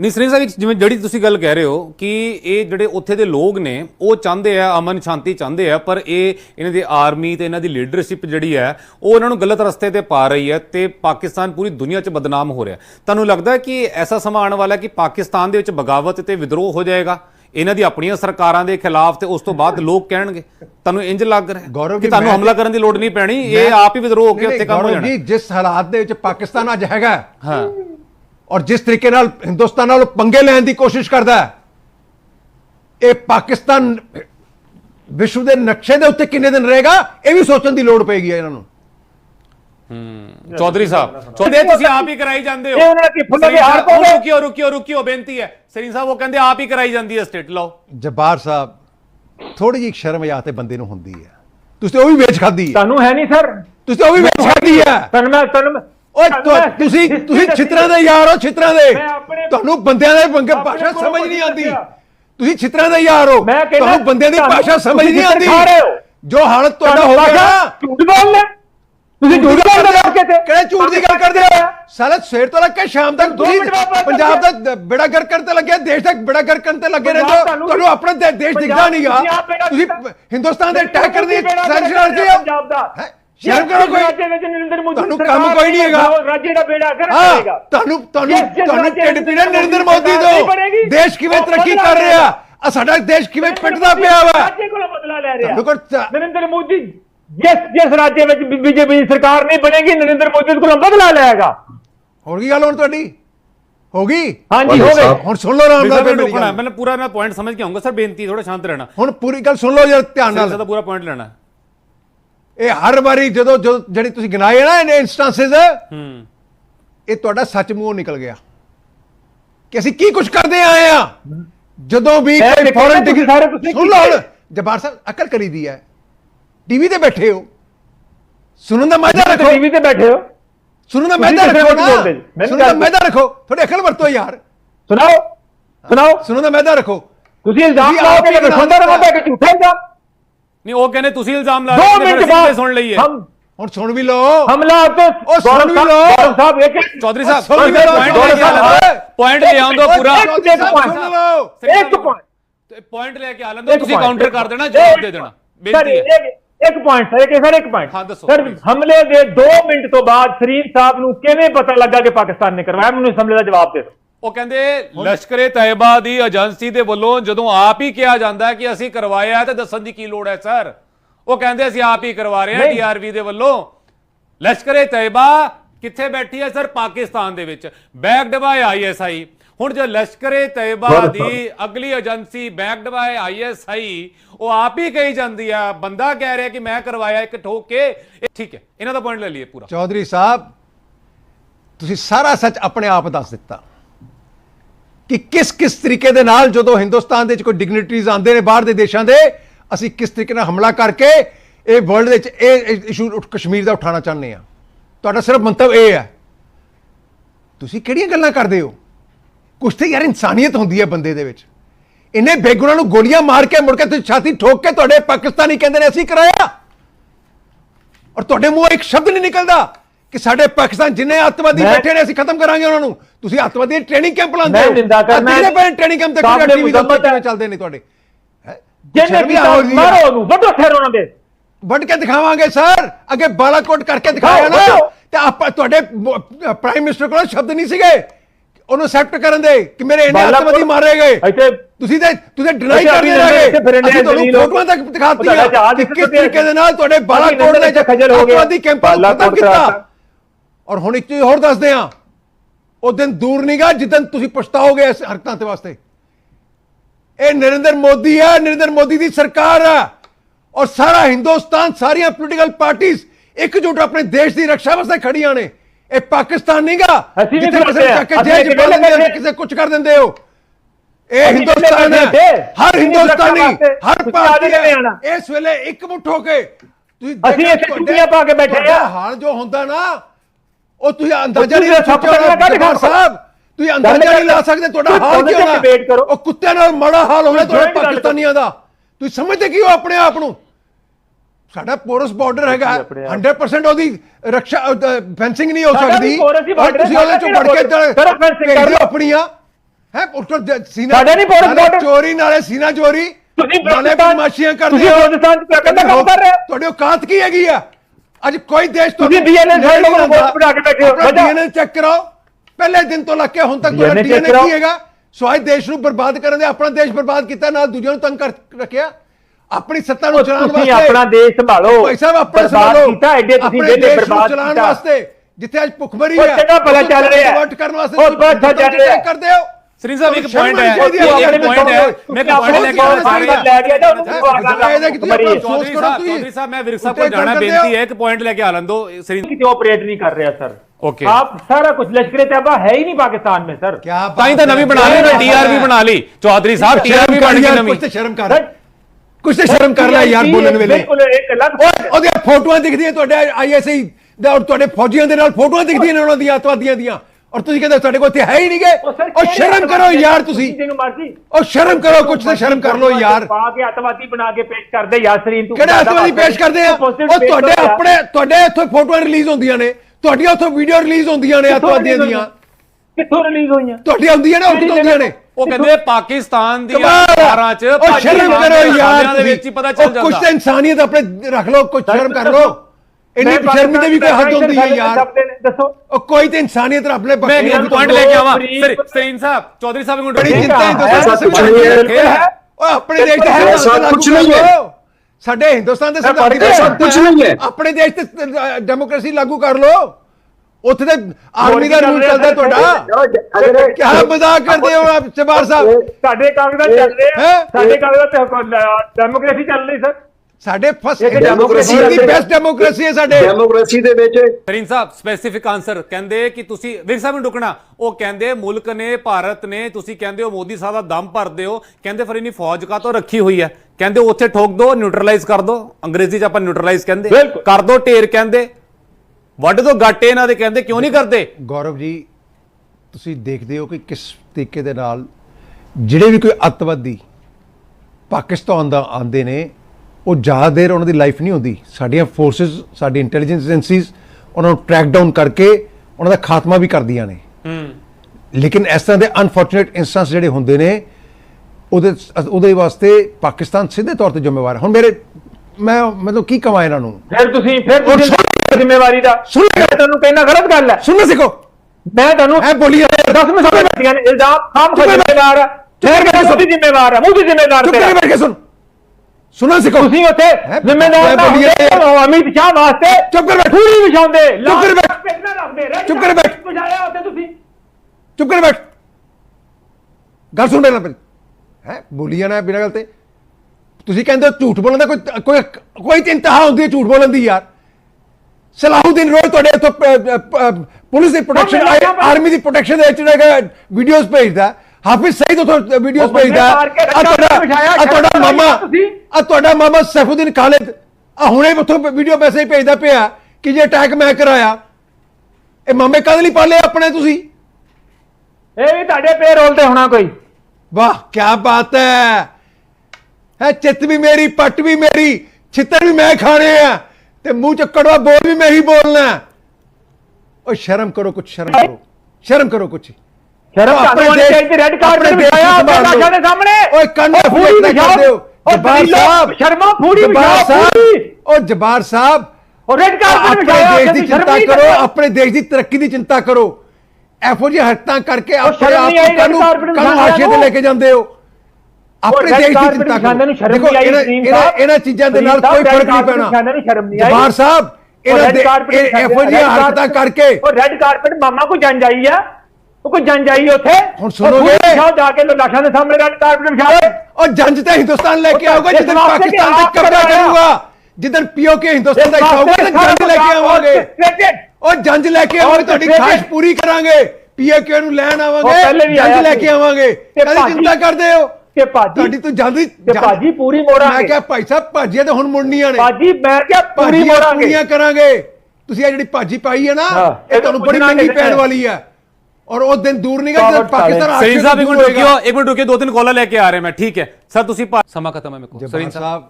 ਨਹੀਂ ਸ੍ਰੀ ਸਾਹਿਬ ਜਿਵੇਂ ਜਿਹੜੀ ਤੁਸੀਂ ਗੱਲ ਕਹਿ ਰਹੇ ਹੋ ਕਿ ਇਹ ਜਿਹੜੇ ਉੱਥੇ ਦੇ ਲੋਕ ਨੇ ਉਹ ਚਾਹੁੰਦੇ ਆ ਅਮਨ ਸ਼ਾਂਤੀ ਚਾਹੁੰਦੇ ਆ ਪਰ ਇਹ ਇਹਨਾਂ ਦੀ ਆਰਮੀ ਤੇ ਇਹਨਾਂ ਦੀ ਲੀਡਰਸ਼ਿਪ ਜਿਹੜੀ ਹੈ ਉਹ ਇਹਨਾਂ ਨੂੰ ਗਲਤ ਰਸਤੇ ਤੇ ਪਾ ਰਹੀ ਹੈ ਤੇ ਪਾਕਿਸਤਾਨ ਪੂਰੀ ਦੁਨੀਆ 'ਚ ਬਦਨਾਮ ਹੋ ਰਿਹਾ। ਤੁਹਾਨੂੰ ਲੱਗਦਾ ਕਿ ਐਸਾ ਸਮਾਂ ਆਉਣ ਵਾਲਾ ਕਿ ਪਾਕਿਸਤਾਨ ਦੇ ਵਿੱਚ ਬਗਾਵਤ ਤੇ ਵਿਦਰੋਹ ਹੋ ਜਾਏਗਾ? ਇਹਨਾਂ ਦੀ ਆਪਣੀਆਂ ਸਰਕਾਰਾਂ ਦੇ ਖਿਲਾਫ ਤੇ ਉਸ ਤੋਂ ਬਾਅਦ ਲੋਕ ਕਹਿਣਗੇ। ਤੁਹਾਨੂੰ ਇੰਜ ਲੱਗ ਰਿਹਾ ਕਿ ਤੁਹਾਨੂੰ ਹਮਲਾ ਕਰਨ ਦੀ ਲੋੜ ਨਹੀਂ? ਪੈਣੀ ਇਹ ਆਪ ਹੀ ਵਿਦਰੋਹ ਹੋ ਕੇ ਉੱਥੇ ਕੰਮ ਹੋ ਜਾਣਾ। ਜੀ ਜਿਸ ਹਾਲਾਤ ਦੇ ਵਿੱਚ ਪਾਕਿਸਤਾਨ ਅੱਜ ਹੈਗਾ ਹਾਂ। ਔਰ ਜਿਸ ਤਰੀਕੇ ਨਾਲ ਹਿੰਦੁਸਤਾਨ ਨਾਲ ਪੰਗੇ ਲੈਣ ਦੀ ਕੋਸ਼ਿਸ਼ ਕਰਦਾ ਹੈ ਇਹ ਪਾਕਿਸਤਾਨ ਵਿਸ਼ਵ ਦੇ ਨਕਸ਼ੇ ਦੇ ਉੱਤੇ ਕਿੰਨੇ ਦਿਨ ਰਹੇਗਾ ਇਹ ਵੀ ਸੋਚਣ ਦੀ ਲੋੜ ਪਏਗੀ ਇਹਨਾਂ ਨੂੰ। ਚੌਧਰੀ ਸਾਹਿਬ ਚੌਧਰੀ ਤੁਸੀਂ ਆਪ ਹੀ ਕਰਾਈ ਜਾਂਦੇ ਹੋ। ਇਹ ਉਹਨਾਂ ਕੀ ਫੁੱਲਾਂ ਦੇ ਹਾਰ? ਉਹ ਰੁਕਿਓ ਰੁਕਿਓ ਰੁਕਿਓ ਬੇਨਤੀ ਹੈ। ਸਰੀਨ ਸਾਹਿਬ ਉਹ ਕਹਿੰਦੇ ਆਪ ਹੀ ਕਰਾਈ ਜਾਂਦੀ ਹੈ ਸਟੇਟ ਲਓ। ਜਬਾਰ ਸਾਹਿਬ ਥੋੜੀ ਜਿਹੀ ਸ਼ਰਮ ਯਾ ਤੇ ਬੰਦੇ ਨੂੰ ਹੁੰਦੀ ਹੈ। ਤੁਸੀਂ ਉਹ ਵੀ ਵੇਚ ਖਾਦੀ ਹੈ। ਤੁਹਾਨੂੰ ਹੈ ਨਹੀਂ ਸਰ। ਤੁਸੀਂ ਉਹ ਵੀ ਵੇਚ ਖਾਦੀ ਹੈ। ਤੁਹਾਨੂੰ ਮੈਂ ਤੁਹਾਨੂੰ ਮੈਂ- ਓਏ ਤੁਸੀਂ ਤੁਸੀਂ ਛਿੱਤਰਾਂ ਦੇ ਯਾਰ ਹੋ ਛਿੱਤਰਾਂ ਦੇ। ਤੁਹਾਨੂੰ ਬੰਦਿਆਂ ਦੇ ਬੰਗੇ ਭਾਸ਼ਾ ਸਮਝ ਨਹੀਂ ਆਉਂਦੀ। ਤੁਸੀਂ ਛਿੱਤਰਾਂ ਦੇ ਯਾਰ ਹੋ। ਤੁਹਾਨੂੰ ਬੰਦਿਆਂ ਦੀ ਭਾਸ਼ਾ ਸਮਝ ਨਹੀਂ ਆਉਂਦੀ। ਜੋ ਹਾਲਤ ਤੁਹਾਡਾ ਹੋ ਗਿਆ ਝੂਠ ਬੋਲਣਾ ਤੁਸੀਂ ਝੂਠ ਬੋਲਦੇ ਹੋ ਕੇ ਤੇ। ਕਿਹੜੇ ਝੂਠ ਦੀ ਗੱਲ ਕਰਦੇ ਹੋ? ਸਾਲੇ ਸਵੇਰ ਤੋਂ ਲੈ ਕੇ ਸ਼ਾਮ ਤੱਕ ਤੁਸੀਂ ਪੰਜਾਬ ਦਾ ਬੇੜਾ ਗਰ ਕਰਨ ਤੇ ਲੱਗੇ ਦੇਸ਼ ਦਾ ਬੇੜਾ ਗਰ ਕਰਨ ਤੇ ਲੱਗੇ ਰਹਿੰਦੇ ਹੋ। ਤੁਹਾਨੂੰ- ਆਪਣਾ ਦੇਸ਼ ਦਿਖਦਾ ਨਹੀਂਗਾ ਤੁਸੀਂ ਕੀਤਾ। ਹਿੰਦੁਸਤਾਨ ਦੇ ਅਟੈਕ ਕਰਨ ਦੀ ਸਾਜ਼ਿਸ਼ ਰਿਹਾ ਹੋ ਪੰਜਾਬ ਦਾ? ਸ਼ਰਮ ਕਰੋ ਕੋਈ। ਰਾਜੇ ਵਿੱਚ ਨਰਿੰਦਰ ਮੋਦੀ ਤੁਹਾਨੂੰ ਕੰਮ ਕੋਈ ਨਹੀਂ ਹੈਗਾ। ਰਾਜੇ ਦਾ ਬੇੜਾ ਕਰ ਹਾਂ ਕਰੇਗਾ ਤੁਹਾਨੂੰ ਤੁਹਾਨੂੰ ਤੁਹਾਨੂੰ ਢਿੱਡ ਪੀੜਾ ਨਰਿੰਦਰ ਮੋਦੀ ਬਣੇਗੀ, ਦੇਸ਼ ਕਿਵੇਂ ਤਰੱਕੀ ਕਰ ਰਿਹਾ? ਸਾਡਾ ਦੇਸ਼ ਕਿਵੇਂ ਪਿੱਟਦਾ ਪਿਆ ਵਾ? ਰਾਜੇ ਕੋਲੋਂ ਬਦਲਾ ਲੈ ਰਿਹਾ। ਨਰਿੰਦਰ ਮੋਦੀ ਜਿਸ ਜਿਸ ਰਾਜੇ ਵਿੱਚ ਬੀਜੇਪੀ ਦੀ ਸਰਕਾਰ ਨਹੀਂ ਬਣੇਗੀ ਨਰਿੰਦਰ ਮੋਦੀ ਦੇ ਕੋਲੋਂ ਬਦਲਾ ਲਏਗਾ ਹੋ ਗਈ ਗੱਲ ਹੁਣ ਤੁਹਾਡੀ? ਹੋ ਗਈ? ਹਾਂਜੀ ਹੋ ਗਏ ਹੁਣ ਸੁਣ ਲਓ ਰਾਮ ਨਾਲ ਮੈਨੂੰ ਮੇਰੀ ਰੁਕਣਾ ਗੱਲ। ਮੈਂ ਪੂਰਾ ਨਾ ਪੁਆਇੰਟ ਸਮਝ ਕੇ ਆਉਂਗਾ। ਸਰ ਬੇਨਤੀ ਥੋੜਾ ਸ਼ਾਂਤ ਰਹਿਣਾ। ਹੁਣ ਪੂਰੀ ਗੱਲ ਸੁਣ ਲਓ ਯਾਰ ਧਿਆਨ ਸਰ ਨਾਲ। ਦਾ ਪੂਰਾ ਪੁਆਇੰਟ ਲੈਣਾ। ਇਹ ਹਰ ਵਾਰੀ ਜਦੋਂ ਜਦੋਂ ਜਿਹੜੀ ਤੁਸੀਂ ਗਿਣਾਏ ਨਾ ਇਹਨੇ ਇਨਸਟੈਂਸਸ ਹੂੰ। ਇਹ ਤੁਹਾਡਾ ਸੱਚ ਮੂੰਹੋਂ ਨਿਕਲ ਗਿਆ। ਕਿ ਅਸੀਂ ਕੀ ਕੁਝ ਕਰਦੇ ਆਏ ਆ ਜਦੋਂ ਵੀ ਕੋਈ ਫੋਰਨ ਟਿਕਟ ਸਾਰੇ ਤੁਸੀਂ ਸੁਣ ਲਓ ਜਬਾਰ ਸਾਹਿਬ ਅਕਲ ਕਰੀ ਦੀ ਹੈ। ਟੀਵੀ ਤੇ ਬੈਠੇ ਹੋ। ਸੁਣਨ ਦਾ ਮਜ਼ਾ ਰੱਖੋ। ਟੀਵੀ ਤੇ ਬੈਠੇ ਹੋ। ਸੁਣਨ ਦਾ ਮਜ਼ਾ ਰੱਖੋ ਨੂੰ। ਸੁਣਨ ਦਾ ਮਜ਼ਾ ਰੱਖੋ। ਥੋੜੀ ਅਕਲ ਵਰਤੋ ਯਾਰ। ਸੁਣਾਓ। ਸੁਣਾਓ। ਸੁਣਨ ਦਾ ਮਜ਼ਾ ਰੱਖੋ। ਤੁਸੀਂ ਇਲਜ਼ਾਮ ਲਾਓ ਕਿ ਮੈਂ ਸੁਣਦਾ ਰਹਾਂ ਦਿੱਤਾ। ਕਿ ਝੂਠਾ ਇਲਜ਼ਾਮ ਨਹੀਂ ਉਹ ਕਹਿੰਦੇ ਤੁਸੀਂ ਇਲਜ਼ਾਮ ਲਾ ਦੋ ਮਿੰਟ ਬਾਅਦ ਸੁਣ ਲਈਏ। ਹਮ ਹੁਣ ਸੁਣ ਵੀ ਲਓ। ਹਮਲਾ ਤੇ ਉਹ ਸੁਣ ਵੀ ਲਓ। ਸਾਹਿਬ ਇੱਕ ਚੌਧਰੀ ਸਾਹਿਬ ਪੁਆਇੰਟ ਲੈ ਆਉਂਦਾ ਪੂਰਾ। ਇੱਕ ਪੁਆਇੰਟ ਪੁਆਇੰਟ ਲੈ ਕੇ ਆ ਲੰਦੋ ਤੁਸੀਂ ਕਾਊਂਟਰ ਕਰ ਦੇਣਾ ਜਵਾਬ ਦੇ ਦੇਣਾ। ਬੇਨਤੀ ਹੈ। ਇੱਕ ਪੁਆਇੰਟ ਸਰ ਇੱਕ ਸਰ ਇੱਕ ਪੁਆਇੰਟ ਹਾਂ ਦੱਸੋ ਸਰ ਹਮਲੇ ਦੇ 2 ਮਿੰਟ ਤੋਂ ਬਾਅਦ ਸ਼ਰੀਫ ਸਾਹਿਬ ਨੂੰ ਕਿਵੇਂ ਪਤਾ ਲੱਗਾ ਕਿ ਪਾਕਿਸਤਾਨ ਨੇ ਕਰਵਾਇਆ? ਮੈਨੂੰ ਇਸ ਹਮਲੇ ਦਾ ਜਵਾਬ ਦੇ ਦਿਓ। ਉਹ ਕਹਿੰਦੇ ਲਸ਼ਕਰੇ ਤੈਯਬਾ ਦੀ ਏਜੰਸੀ ਦੇ ਵੱਲੋਂ ਜਦੋਂ ਆਪ ਹੀ ਕਿਹਾ ਜਾਂਦਾ ਕਿ ਅਸੀਂ ਕਰਵਾਇਆ ਤਾਂ ਦੱਸਣ ਦੀ ਕੀ ਲੋੜ ਹੈ ਸਰ? ਉਹ ਕਹਿੰਦੇ ਅਸੀਂ ਆਪ ਹੀ ਕਰਵਾ ਰਹੇ ਹਾਂ। ਡੀਆਰਵੀ ਦੇ ਵੱਲੋਂ। ਲਸ਼ਕਰੇ ਤੈਯਬਾ ਕਿੱਥੇ ਬੈਠੀ ਹੈ ਸਰ? ਪਾਕਿਸਤਾਨ ਦੇ ਵਿੱਚ। ਬੈਕਡ ਬਾਈ ਆਈਐਸਆਈ ਹੁਣ ਜੇ ਲਸ਼ਕਰੇ ਬਹੁਤ ਦੀ ਅਗਲੀ ਏਜੰਸੀ ਬੈਕਡ ਬਾਈ ਆਈਐਸਆਈ ਉਹ ਆਪ ਹੀ ਕਹੀ ਜਾਂਦੀ ਆ ਬੰਦਾ ਕਹਿ ਰਿਹਾ ਕਿ ਮੈਂ ਕਰਵਾਇਆ ਇੱਕ ਠੋਕ। ਕੇ ਠੀਕ ਹੈ ਇਹਨਾਂ ਦਾ ਪੁਆਇੰਟ ਲੈ ਲਈਏ ਪੂਰਾ। ਚੌਧਰੀ ਸਾਹਿਬ ਤੁਸੀਂ ਸਾਰਾ ਸੱਚ ਆਪਣੇ ਆਪ ਦੱਸ ਦਿੱਤਾ। ਕਿ ਕਿਸ ਕਿਸ ਤਰੀਕੇ ਦੇ ਨਾਲ ਜਦੋਂ ਹਿੰਦੁਸਤਾਨ ਦੇ ਵਿੱਚ ਕੋਈ ਡਿਗਨਿਟਰੀਜ਼ ਆਉਂਦੇ ਨੇ ਬਾਹਰ ਦੇ ਦੇਸ਼ਾਂ ਦੇ, ਅਸੀਂ ਕਿਸ ਤਰੀਕੇ ਨਾਲ ਹਮਲਾ ਕਰਕੇ ਇਹ ਵਰਲਡ ਵਿੱਚ ਇਹ ਇਸ਼ੂ ਕਸ਼ਮੀਰ ਦਾ ਉਠਾਉਣਾ ਚਾਹੁੰਦੇ ਆ ਤੁਹਾਡਾ ਸਿਰਫ ਮੰਤਵ ਇਹ ਹੈ। ਤੁਸੀਂ ਕਿਹੜੀਆਂ ਗੱਲਾਂ ਕਰਦੇ ਹੋ? ਕੁਛ ਤੇ ਯਾਰ ਇਨਸਾਨੀਅਤ ਹੁੰਦੀ ਹੈ ਬੰਦੇ ਦੇ ਵਿੱਚ। ਇਹਨੇ ਬੇਗੁਨਾਂ ਨੂੰ ਗੋਲੀਆਂ ਮਾਰ ਕੇ ਮੁੜ ਕੇ ਤੁਸੀਂ ਛਾਤੀ ਠੋਕ ਕੇ ਤੁਹਾਡੇ ਪਾਕਿਸਤਾਨੀ ਕਹਿੰਦੇ ਨੇ ਅਸੀਂ ਕਰਾਇਆ। ਔਰ ਤੁਹਾਡੇ ਮੂੰਹੋਂ ਇੱਕ ਸ਼ਬਦ ਨਹੀਂ ਨਿਕਲਦਾ। ਕਿ ਸਾਡੇ ਪਾਕਿਸਤਾਨ ਜਿੰਨੇ ਅੱਤਵਾਦੀ ਮੈਂ- ਬੈਠੇ ਨੇ ਅਸੀਂ ਖਤਮ ਕਰਾਂਗੇ ਉਹਨਾਂ ਨੂੰ ਤੁਸੀਂ ਅੱਤਵਾਦੀ ਟ੍ਰੇਨਿੰਗ ਕੈਂਪ ਲਾਉਂਦੇ ਮੈਂ ਹੋ ਨਿੰਦਾ ਕਰਨਾ ਹੈ। ਟ੍ਰੇਨਿੰਗ ਕੈਂਪ ਤੇ ਸਾਹਮਣੇ ਟੀਵੀ ਦੇ। ਕਿਵੇਂ ਚੱਲਦੇ ਨੇ ਤੁਹਾਡੇ? ਜਿਹਨੇ ਵੀ। ਮਾਰੋ ਉਹਨੂੰ ਵੱਡੋ ਖੈਰ ਉਹਨਾਂ ਦੇ ਵੱਢ ਕੇ ਦਿਖਾਵਾਂਗੇ ਸਰ ਅੱਗੇ ਬਾਲਾਕੋਟ ਕਰਕੇ ਦਿਖਾਇਆ ਨਾ। ਤੇ ਆਪਾਂ ਤੁਹਾਡੇ ਪ੍ਰਾਈਮ ਮਿਨਿਸਟਰ ਕੋਲ ਸ਼ਬਦ ਨਹੀਂ ਸੀਗੇ ਉਹਨੂੰ ਐਕਸੈਪਟ ਕਰਨ ਦੇ ਕਿ ਮੇਰੇ ਇੰਨੇ ਅੱਤਵਾਦੀ ਮਾਰੇ ਗਏ ਤੁਸੀਂ ਤੇ ਤੁਸੀਂ ਡਿਨਾਈ ਕਰਦੇ ਰਹੇ ਅਸੀਂ ਤੁਹਾਨੂੰ ਫੋਟੋਆਂ ਤੱਕ ਜਹਾਜ਼ ਕਿ ਕਿਸ ਤਰੀਕੇ ਦੇ ਨਾਲ ਤੁਹਾਡੇ ਬਾਲਾਕੋਟ ਦੇ ਖੱਜਲ ਹੋ ਗਏ। ਅੱਤਵਾਦੀ ਕੈਂਪਾਂ ਖਤਮ ਕੀਤਾ। ਔਰ ਹੁਣ ਇੱਕ ਚੀਜ਼ ਹੋਰ ਦੱਸਦੇ ਆ ਉਹ ਦਿਨ ਦੂਰ ਨਹੀਂਗਾ ਜਿੱਦਨ ਤੁਸੀਂ ਪਛਤਾਓਗੇ ਇਸ ਹਰਕਤਾਂ ਤੇ ਵਾਸਤੇ। ਇਹ ਨਰਿੰਦਰ ਮੋਦੀ ਹੈ ਨਰਿੰਦਰ ਮੋਦੀ ਦੀ ਸਰਕਾਰ ਹੈ। ਔਰ ਸਾਰਾ ਹਿੰਦੁਸਤਾਨ ਸਾਰੀਆਂ ਪੋਲੀਟੀਕਲ ਪਾਰਟੀਆਂ ਇਕਜੁੱਟ ਆਪਣੇ ਦੇਸ਼ ਦੀ ਰੱਖਿਆ ਵਾਸਤੇ ਖੜੀਆਂ ਨੇ। ਇਹ ਪਾਕਿਸਤਾਨ ਨਹੀਂਗਾ ਅਸੀਂ ਵੀ ਜਿੱਥੇ ਕਿਸੇ ਚੱਕ ਕੇ। ਜੇਲ੍ਹ ਚ ਦਿੰਦੇ ਕਿਸੇ ਕੁਝ ਕਰ ਦਿੰਦੇ ਹੋ। ਇਹ ਹਿੰਦੁਸਤਾਨ ਹੈ। ਹਰ ਹਿੰਦੁਸਤਾਨੀ ਹਰ ਭਾਰਤੀ? ਇਸ ਵੇਲੇ ਇਕਮੁੱਠ ਹੋ ਕੇ ਤੁਸੀਂ ਅਸੀਂ ਇੱਥੇ ਟੁੱਟੀਆਂ ਪਾ ਕੇ ਬੈਠੇ ਹਾਂ। ਹਾਲ ਜੋ ਹੁੰਦਾ ਨਾ ਉਹ ਤੁਸੀਂ ਅੰਦਾਜ਼ਾ ਨਹੀਂ ਜਗਤਾਰ ਖਾਓ। ਸਾਹਿਬ ਤੁਸੀਂ ਅੰਦਾਜ਼ਾ ਨਹੀਂ ਲਾ ਸਕਦੇ ਤੁਹਾਡਾ ਹਾਲ ਕੀ ਹੋਣਾ। ਉਹ ਕੁੱਤਿਆਂ ਨਾਲ ਮਾੜਾ ਹਾਲ ਹੋਣਾ ਤੁਹਾਡੇ ਪਾਕਿਸਤਾਨੀਆਂ ਦਾ ਤੁਸੀਂ ਸਮਝਦੇ ਕੀ ਹੋ ਆਪਣੇ ਆਪ ਨੂੰ ਸਾਡਾ ਪੋਰਸ ਬਾਰਡਰ ਹੈਗਾ ਆਪਣੇ ਆਪ। 100% ਉਹਦੀ ਰੱਖਿਆ ਫੈਂਸਿੰਗ ਨਹੀਂ ਹੋ ਸਕਦੀ ਹੀ ਤੁਸੀਂ ਉਹਦੇ ਹੈ, ਚੋਂ ਵੜ ਕੇ ਕਰ ਲਓ। ਆਪਣੀਆਂ ਹੈ ਉੱਤੋਂ ਸੀਨਾ ਸਾਡਾ ਨਹੀਂ ਨਾਲੇ border। ਚੋਰੀ ਨਾਲੇ ਸੀਨਾ ਚੋਰੀ ਤੁਸੀਂ ਬਦਮਾਸ਼ੀਆਂ ਕਰਦੇ ਤੁਸੀਂ ਬਲੋਚਿਸਤਾਨ ਚ ਕਿਆ ਕੰਮ ਕਰ ਰਹੇ ਹੋ? ਤੁਹਾਡੀ ਔਕਾਤ ਕੀ ਹੈਗੀ ਆ ਅੱਜ ਕੋਈ ਦੇਸ਼ ਤੁਸੀਂ DNA ਨਹੀਂ ਸਾਈਡ ਨੂੰ ਬਣਾਉਂਦਾ। ਵੋਟ ਬਣਾ ਕੇ ਬੈਠੇ ਹੋ। DNA ਚੈੱਕ ਕਰਾਓ ਪਹਿਲੇ ਦਿਨ ਤੋਂ ਲੱਗ ਕੇ ਹੁਣ ਤੱਕ ਤੁਹਾਡਾ ਡੀਐਨਏ। ਕੀ ਹੈਗਾ ਸਵਾਇ ਦੇਸ਼ ਨੂੰ ਬਰਬਾਦ ਕਰਨ ਦੇ ਆਪਣਾ ਦੇਸ਼ ਬਰਬਾਦ ਕੀਤਾ ਨਾਲ ਦੂਜਿਆਂ ਨੂੰ ਤੰਗ ਕਰ ਰੱਖਿਆ ਆਪਣੀ ਸੱਤਾ ਨੂੰ ਚਲਾਉਣ ਤੁਸੀਂ ਵਾਸਤੇ ਆਪਣਾ ਦੇਸ਼ ਸੰਭਾਲੋ ਭਾਈ ਸਾਹਿਬ ਆਪਣਾ ਸੰਭਾਲੋ ਕੀਤਾ ਐਡੇ ਤੁਸੀਂ ਵੇਲੇ ਬਰਬਾਦ ਚਲਾਉਣ ਵਾਸਤੇ ਜਿੱਥੇ ਅੱਜ ਭੁੱਖਮਰੀ ਉਹ ਹੈ ਚੰਗਾ ਭਲਾ ਚੱਲ ਰਿਹਾ ਹੈ। ਕਰਨ ਵਾਸਤੇ ਉਹ ਤੁਸੀਂ ਬੜਾ ਅੱਛਾ ਚੱਲ ਰਿਹਾ ਹੈ। ਕਰਦੇ ਹੋ ਸ੍ਰੀ ਸਾਹਿਬ ਇੱਕ ਸ਼ਰਮ ਪੁਆਇੰਟ ਹੈ ਆਉਣੀ ਚਾਹੀਦੀ ਹੈ, ਇੱਕ ਆਪਣੇ ਪੁਆਇੰਟ ਹੈ ਬੰਦੇ ਮੈਂ ਇੱਕ ਨੂੰ ਪੁਆਇੰਟ ਲੈ ਕੇ ਬਹੁਤ ਆ ਜ਼ਿਆਦਾ ਰਿਹਾ ਲੈ ਗਿਆ ਤਾਂ ਉਹਨੂੰ ਹੈਂ? ਪਵਾ ਕੇ ਇਹ ਦੇਖ ਤੁਸੀਂ ਮਰੀ ਹੈ। ਆਪਣਾ ਚੌਧਰੀ ਕਰੋ ਸਾਹਿਬ ਤੁਸੀਂ। ਚੌਧਰੀ ਸਾਹਿਬ ਮੈਂ ਵਿਰਕ ਸਾਹਿਬ ਉੱਤੇ ਕੋਲ ਜਾਣਾ ਕਰਦੇ ਬੇਨਤੀ ਹੋ। ਹੈ ਇੱਕ ਪੁਆਇੰਟ ਲੈ ਕੇ ਆ ਲੰਦੋ ਸ੍ਰੀ कि ऑपरेट नहीं कर रहे सर Okay. आप सारा कुछ लश्कर तैयबा है ही नहीं पाकिस्तान में सर ਕਿਆ ਤਾਂ ਹੀ ਤਾਂ ਨਵੀਂ ਬਣਾ ਲਈ ਨਾ ਡੀਆਰਵੀ ਬਣਾ ਲਈ ਚੌਧਰੀ ਸਾਹਿਬ ਟੀਆਰਵੀ ਬਣ ਗਈ ਕੁਝ ਨਵੀਂ ਤੇ ਸ਼ਰਮ ਕਰ ਕੁਝ ਤੇ ਸ਼ਰਮ ਕਰ ਲੈ ਯਾਰ ਬੋਲਣ ਵੇਲੇ बिल्कुल एक अलग ਓਏ ਉਹਦੀਆਂ ਫੋਟੋਆਂ ਦਿਖਦੀਆਂ ਤੁਹਾਡੇ ਆਈਐਸਆਈ ਦਾ ਔਰ ਤੁਹਾਡੇ ਫੌਜੀਆਂ ਦੇ ਨਾਲ ਫੋਟੋਆਂ ਦਿਖਦੀਆਂ ਨੇ ਉਹਨਾਂ ਦੀਆਂ ਅਤਵਾਦੀਆਂ ਦੀਆਂ ਔਰ ਤੁਸੀਂ ਕਹਿੰਦੇ ਸਾਡੇ ਕੋਲ ਇੱਥੇ ਹੈ ਹੀ ਸਰ ਉਹ ਸ਼ਰਮ ਕਰੋ ਯਾਰ ਤੁਸੀਂ। ਜਿਹਨੂੰ ਮਰਜ਼ੀ। ਉਹ ਸ਼ਰਮ ਕਰੋ ਕੁਝ ਤੇ ਸ਼ਰਮ ਕਰ ਲੋ ਯਾਰ। ਪਾ ਕੇ ਅਤਵਾਦੀ ਬਣਾ ਕੇ ਪੇਸ਼ ਕਰਦੇ ਯਾਸਰੀਨ ਤੂੰ ਕਿਹੜੇ ਅਤਵਾਦੀ ਪੇਸ਼ ਕਰਦੇ ਆ? ਉਹ ਤੁਹਾਡੇ ਆਪਣੇ ਤੁਹਾਡੇ ਇੱਥੇ ਫੋਟੋਆਂ ਰਿਲੀਜ਼ ਹੁੰਦੀਆਂ ਨੇ। ਤੁਹਾਡੀਆਂ ਉੱਥੋਂ ਵੀਡੀਓ ਰਿਲੀਜ਼ ਹੁੰਦੀਆਂ ਨੇ ਅਤਵਾਦੀਆਂ ਦੀਆਂ। ਕਿੱਥੋਂ ਰਿਲੀਜ਼ ਹੋਈਆਂ? ਤੁਹਾਡੀਆਂ ਹੁੰਦੀਆਂ ਨੇ ਉਹ ਕਿੱਥੋਂ ਹੁੰਦੀਆਂ ਨੇ? ਉਹ ਕਹਿੰਦੇ ਪਾਕਿਸਤਾਨ ਦੀਆਂ 'ਚ ਉਹ ਸ਼ਰਮ ਕਰੋ ਦੇ ਯਾਰ ਖਾਨਿਆਂ ਦੇ ਵਿੱਚ ਹੀ ਪਤਾ ਚੱਲ ਕੁਝ ਜਾਂਦਾ ਤਾਂ ਇਨਸਾਨੀਅਤ ਆਪਣੇ ਰੱਖ ਲਓ ਕੁਝ ਸ਼ਰਮ ਕਰ ਲਓ। ਇੰਨੀ ਸ਼ਰਮੀ ਦੀ ਵੀ ਕੋਈ ਹੱਦ ਹੁੰਦੀ ਹੈ ਯਾਰ। ਦੱਸੋ। ਉਹ ਕੋਈ ਤੇ ਇਨਸਾਨੀਅਤ ਰੱਖ ਲੈ ਮੈਂ ਇੱਕ ਪੁਆਇੰਟ ਤਾਂ ਲੈ ਕੇ ਆਵਾਂ। ਸਰੀਨ ਸਾਹਿਬ ਚੌਧਰੀ ਸਾਹਿਬ ਨੂੰ ਬੜੀ ਚਿੰਤਾ ਹੈ ਕੁਛ ਦੇ ਨਹੀਂ ਹੈ। ਉਹ ਆਪਣੇ ਦੇਸ਼ ਦੇ ਹੈ, ਤੇ ਕੁਛ ਲਾਗੂ ਨਹੀਂ ਹੈ। ਕਰੋ। ਸਾਡੇ ਹਿੰਦੁਸਤਾਨ ਦੇ ਸੰਵਿਧਾਨ ਤੇ ਸ਼ਰਤ ਕੁਛ ਨਹੀਂ ਹੈ। ਆਪਣੇ ਦੇਸ਼ ਤੇ ਡੈਮੋਕ੍ਰੇਸੀ ਲਾਗੂ ਕਰ ਲਓ। ਉੱਥੇ ਤੇ ਆਰਮੀ ਦਾ ਰੂਲ ਚੱਲਦਾ ਤੁਹਾਡਾ। ਅਗਰ ਕਿਆ ਮਜ਼ਾਕ ਕਰਦੇ ਹੋ ਆਪ ਜਬਾਰ ਸਾਹਿਬ? ਸਾਡੇ ਕਾਗਜ਼ਾਤ ਚੱਲ ਰਹੇ? ਸਾਡੇ ਕਾਗਜ਼ਾਤ ਡੈਮੋਕ੍ਰੇਸੀ ਚੱਲ ਰਹੀ ਸਰ। ਸਾਡੇ ਫਸਟ ਡੈਮੋਕ੍ਰੇਸੀ ਦੀ। ਬੈਸਟ ਡੈਮੋਕ੍ਰੇਸੀ ਹੈ ਸਾਡੇ। ਡੈਮੋਕ੍ਰੇਸੀ ਦੇ ਵਿੱਚ ਸਰੀਨ ਸਾਹਿਬ ਸਪੈਸੀਫਿਕ ਆਨਸਰ ਕਹਿੰਦੇ ਕਿ ਤੁਸੀਂ ਵਿਰਕ ਸਾਹਿਬ ਨੂੰ ਰੁਕਣਾ। ਉਹ ਕਹਿੰਦੇ ਮੁਲਕ ਨੇ ਭਾਰਤ ਨੇ ਤੁਸੀਂ ਕਹਿੰਦੇ ਹੋ ਮੋਦੀ ਸਾਹਿਬ ਦਾ ਦਮ ਭਰਦੇ ਹੋ। ਕਹਿੰਦੇ ਫਿਰ ਇਨੀ ਫੌਜ ਕਾ ਤੋਂ ਰੱਖੀ ਹੋਈ ਹੈ। ਕਹਿੰਦੇ ਉੱਥੇ ਠੋਕ ਦੋ ਨਿਊਟਰਲਾਈਜ਼ ਕਰ ਦੋ। ਅੰਗਰੇਜ਼ੀ ਚ ਆਪਾਂ ਨਿਊਟਰਲਾਈਜ਼ ਕਹਿੰਦੇ। ਕਰ ਦੋ ਢੇਰ ਕਹਿੰਦੇ। ਵੱਢ ਦੋ ਗਾਟੇ ਇਹਨਾਂ ਦੇ ਕਹਿੰਦੇ ਕਿਉਂ ਨਹੀਂ ਕਰਦੇ? ਗੌਰਵ ਜੀ ਤੁਸੀਂ ਦੇਖਦੇ ਹੋ ਕਿ ਕਿਸ ਤਰੀਕੇ ਦੇ ਨਾਲ ਜਿਹੜੇ ਵੀ ਕੋਈ ਅੱਤਵਾਦੀ ਪਾਕਿਸਤਾਨ ਦਾ ਆਂਦੇ ਨੇ ਉਹ ਜ਼ਿਆਦਾ ਦੇਰ ਉਹਨਾਂ ਦੀ ਲਾਈਫ ਨਹੀਂ ਹੁੰਦੀ। ਸਾਡੀਆਂ ਫੋਰਸਸ ਸਾਡੀ ਇੰਟੈਲੀਜੈਂਸ ਏਜੰਸੀਜ਼ ਉਹਨਾਂ ਨੂੰ ਟਰੈਕ ਡਾਊਨ ਕਰਕੇ ਉਹਨਾਂ ਦਾ ਖਾਤਮਾ ਵੀ ਕਰਦੀਆਂ ਨੇ। ਲੇਕਿਨ ਇਸ ਤਰ੍ਹਾਂ ਦੇ ਅਨਫੋਰਚੂਨੇਟ ਇਨਸਟੈਂਸ ਜਿਹੜੇ ਹੁੰਦੇ ਨੇ ਉਹਦੇ ਉਹਦੇ ਵਾਸਤੇ ਪਾਕਿਸਤਾਨ ਸਿੱਧੇ ਤੌਰ ਤੇ ਜ਼ਿੰਮੇਵਾਰ ਹੈ। ਹੁਣ ਮੇਰੇ ਮੈਂ ਮਤਲਬ ਕੀ ਕਵਾਂ ਇਹਨਾਂ ਨੂੰ? ਫਿਰ ਤੁਸੀਂ ਫਿਰ ਤੁਸੀਂ ਜ਼ਿੰਮੇਵਾਰੀ ਦਾ? ਸੁਣ। ਮੈਂ ਤੁਹਾਨੂੰ ਕਹਿਣਾ ਗਲਤ ਗੱਲ ਹੈ। ਸੁਣਨਾ ਸਿੱਖੋ। ਮੈਂ ਤੁਹਾਨੂੰ ਐ ਬੋਲੀ ਜਾਂਦੇ। 10 ਮਿੰਟ ਸਮਝ ਬੈਠੀਆਂ ਨੇ ਇਲਜ਼ਾਮ ਖਾਮ ਚੁੱਪ। ਜ਼ਿੰਮੇਵਾਰ ਹੈ। ਫਿਰ ਬੈਠ। ਮੋਦੀ ਜ਼ਿੰਮੇਵਾਰ ਹੈ। ਮੋਦੀ ਜ਼ਿੰਮੇਵਾਰ ਚੁੱਪ ਤੇਰਾ। ਕਰਕੇ ਕੇ ਸੁਣ ਸਿੱਖੋ ਤੁਸੀਂ ਉੱਥੇ? ਜ਼ਿੰਮੇਦਾਰ ਬੋਲੀ ਹੁੰਦੇ ਹੋ ਅਮਿਤ ਸ਼ਾਹ ਵਾਸਤੇ ਚੁੱਪ ਕਰ ਬੈਠ। ਪੂਰੀ ਵਿਛਾਉਂਦੇ ਚੁੱਪ ਕਰ ਬੈਠ। ਪਹਿਲਾਂ ਚੁੱਪ ਕਰ ਬੈਠ। ਵਿਛਾਇਆ ਉੱਥੇ ਤੁਸੀਂ ਚੁੱਪ ਕਰ ਬੈਠ ਗੱਲ ਸੁਣ ਲੈਣਾ ਹੈ ਬੋਲੀ ਜਾਣਾ ਬਿਨਾਂ ਗੱਲ ਤੇ ਤੁਸੀਂ ਕਹਿੰਦੇ ਹੋ ਝੂਠ ਬੋਲਣ ਦਾ ਕੋਈ ਕੋਈ ਕੋਈ ਤੇ ਇੰਤਹਾ ਹੁੰਦੀ ਹੈ ਝੂਠ ਬੋਲਣ ਦੀ ਯਾਰ ਸਲਾਹੁਦੀਨ ਰੋਜ਼ ਤੁਹਾਡੇ ਇੱਥੋਂ ਪੁਲਿਸ ਦੀ ਪ੍ਰੋਟੈਕਸ਼ਨ ਆਰਮੀ ਦੀ ਪ੍ਰੋਟੈਕਸ਼ਨ ਦੇ ਵਿੱਚ ਵੀਡੀਓਜ਼ ਭੇਜਦਾ ਹਾਫਿਜ਼ ਸਈਦ ਉਥੋਂ ਵੀਡੀਓਜ਼ ਭੇਜਦਾ। ਆ ਤੁਹਾਡਾ ਆ ਤੁਹਾਡਾ ਮਾਮਾ। ਆ ਤੁਹਾਡਾ ਮਾਮਾ ਸੈਫੁਦੀਨ ਖਾਲਿਦ। ਆ ਹੁਣੇ ਉਥੋਂ ਵੀਡੀਓ ਮੈਸੇਜ ਭੇਜਦਾ ਪਿਆ ਕਿ ਜੇ ਅਟੈਕ ਮੈਂ ਕਰਾਇਆ ਇਹ ਮਾਮੇ ਕਦ ਲਈ ਪਾਲੇ ਆਪਣੇ ਤੁਸੀਂ? ਇਹ ਵੀ ਤੁਹਾਡੇ ਪੇਰੋਲ ਤੇ ਹੋਣਾ ਕੋਈ। ਵਾਹ ਕੀ ਬਾਤ ਹੈ। ਹੈ ਚਿੱਤ ਵੀ ਮੇਰੀ ਪੱਟ ਵੀ ਮੇਰੀ ਛਿੱਤਰ ਵੀ ਮੈਂ ਖਾਣੇ ਆ ਤੇ ਮੂੰਹ ਚ ਕੜਵਾ ਬੋਲ ਵੀ ਮੈਂ ਹੀ ਬੋਲਣਾ। ਓ ਸ਼ਰਮ ਕਰੋ ਕੁਛ ਸ਼ਰਮ ਕਰੋ। ਸ਼ਰਮ ਕਰੋ ਕੁਛ। ਸ਼ਰਮ ਆਪਣੇ ਦੇਸ਼- ਚਾਹੀਦੀ ਰੈੱਡ ਦੇਸ਼ ਵਿਛਾਇਆ ਨੂੰ ਆਪਣੇ ਲਓ। ਦੇ ਸਾਹਮਣੇ ਓਏ ਕੰਨ ਹੋ ਉਹ ਜਬਾਰ ਸਾਹਿਬ ਸ਼ਰਮਾ ਸਾਹਿਬ ਪੂਰੀ। ਓ ਜਬਾਰ ਸਾਹਿਬ ਉਹ ਰੈੱਡ ਆਪਣੇ ਵਿਛਾਇਆ ਦੇਸ਼ ਦੀ ਚਿੰਤਾ ਕਰੋ? ਆਪਣੇ ਦੇਸ਼ ਦੀ ਤਰੱਕੀ ਦੀ ਚਿੰਤਾ ਕਰੋ ਇਹੋ ਜਿਹੀ ਹਰਕਤਾਂ ਕਰਕੇ ਆਪਣੇ ਆਪ ਨੂੰ ਕਾਨੂੰ red carpet ਕਾਨੂੰ ਵਿਛਾਉਣ ਹਾਸ਼ੀਏ ਤੇ? ਲੈ ਕੇ ਜਾਂਦੇ ਹੋ ਆਪਣੇ ਦੇਸ਼ ਦੀ ਚਿੰਤਾ ਸ਼ਰਮ ਦੇਖੋ ਇਹਨਾਂ- ਚੀਜ਼ਾਂ ਦੇ ਨਾਲ ਕੋਈ ਫ਼ਰਕ ਨਹੀਂ ਪੈਣਾ। ਜਵਾਰ ਸਾਹਿਬ ਇਹਨਾਂ ਦੇ red ਹਰਕਤਾਂ carpet- ਕਰਕੇ ਉਹ ਰੈੱਡ ਕਾਰਪਟ ਮਾਮਾ ਕੋ ਜੰਜ ਆਈ ਆ ਉਹ ਕੋਈ ਜੰਜ ਆਈ ਉੱਥੇ ਹੁਣ ਸੁਣੋਗੇ? ਉਹ ਵਿਛਾਓ ਜਾ ਕੇ ਲਾਸ਼ਾਂ ਦੇ ਸਾਹਮਣੇ ਰੈੱਡ ਕਾਰਪਟ ਵਿਛਾਓ ਔਰ ਜੰਜ ਤਾਂ ਹਿੰਦੁਸਤਾਨ ਲੈ ਕੇ ਆਊਗਾ ਜਿੱਦਣ ਪਾਕਿਸਤਾਨ ਤੇ ਕਬਜ਼ਾ। ਕਰੂਗਾ ਜਿੱਦਣ ਪੀਓਕੇ ਹਿੰਦੁਸਤਾਨ ਦਾ ਹਿੱਸਾ ਹੋਊਗਾ ਤਾਂ ਜੰਜ ਲੈ ਕੇ ਆਵਾਂਗੇ ਉਹ ਜੰਜ ਲੈ ਕੇ ਆਵਾਂਗੇ ਤੁਹਾਡੀ। ਖਾਹਿਸ਼ ਪੂਰੀ ਕਰਾਂਗੇ ਪੀਓਕੇ ਨੂੰ ਲੈਣ ਆਵਾਂਗੇ ਜੰਜ ਲੈ। ਕੇ ਆਵਾਂਗੇ ਕਦੀ ਭਾਜੀ- ਚਿੰਤਾ ਕਰਦੇ ਹੋ ਤੇ ਭਾਜੀ ਤੁਹਾਡੀ ਤੂੰ ਜਾਂਦੀ ਤੇ ਭਾਜੀ ਪੂਰੀ ਮੋੜਾਂਗੇ। ਮੈਂ ਕਿਹਾ ਭਾਈ ਸਾਹਿਬ ਭਾਜੀਆਂ ਤਾਂ ਹੁਣ ਮੁੜਨੀਆਂ ਨੇ ਬਾਜੀ ਮੈਂ ਕਿਹਾ ਪੂਰੀ ਭਾਜੀਆਂ ਮੋੜਾਂਗੇ ਪੂਰੀਆਂ ਕਰਾਂਗੇ ਤੁਸੀਂ ਇਹ ਜਿਹੜੀ ਭਾਜੀ ਪਾਈ ਹੈ ਨਾ ਹਾਂ, ਇਹ ਤੁਹਾਨੂੰ ਬੜੀ ਪੁੱਛਣਾ ਮਹਿੰਗੀ ਪੈਣ। ਵਾਲੀ ਹੈ ਔਰ ਉਹ ਦਿਨ ਦੂਰ ਨਹੀਂ ਗਾ ਜਦ ਪਾਕਿਸਤਾਨ ਕਾਲੇ। ਸਰੀਨ ਸਾਹਿਬ ਇੱਕ ਮਿੰਟ ਰੁਕਿਓ। ਇੱਕ ਮਿੰਟ ਰੁਕਿਓ ਦੋ ਤਿੰਨ ਕਾਲਰ ਲੈ ਕੇ ਆ ਰਹੇ ਮੈਂ ਠੀਕ ਹੈ ਸਰ ਤੁਸੀਂ ਸਮਾਂ ਖਤਮ ਹੈ ਮੇਰੇ ਕੋਲ ਸਰੀਨ ਸਾਹਿਬ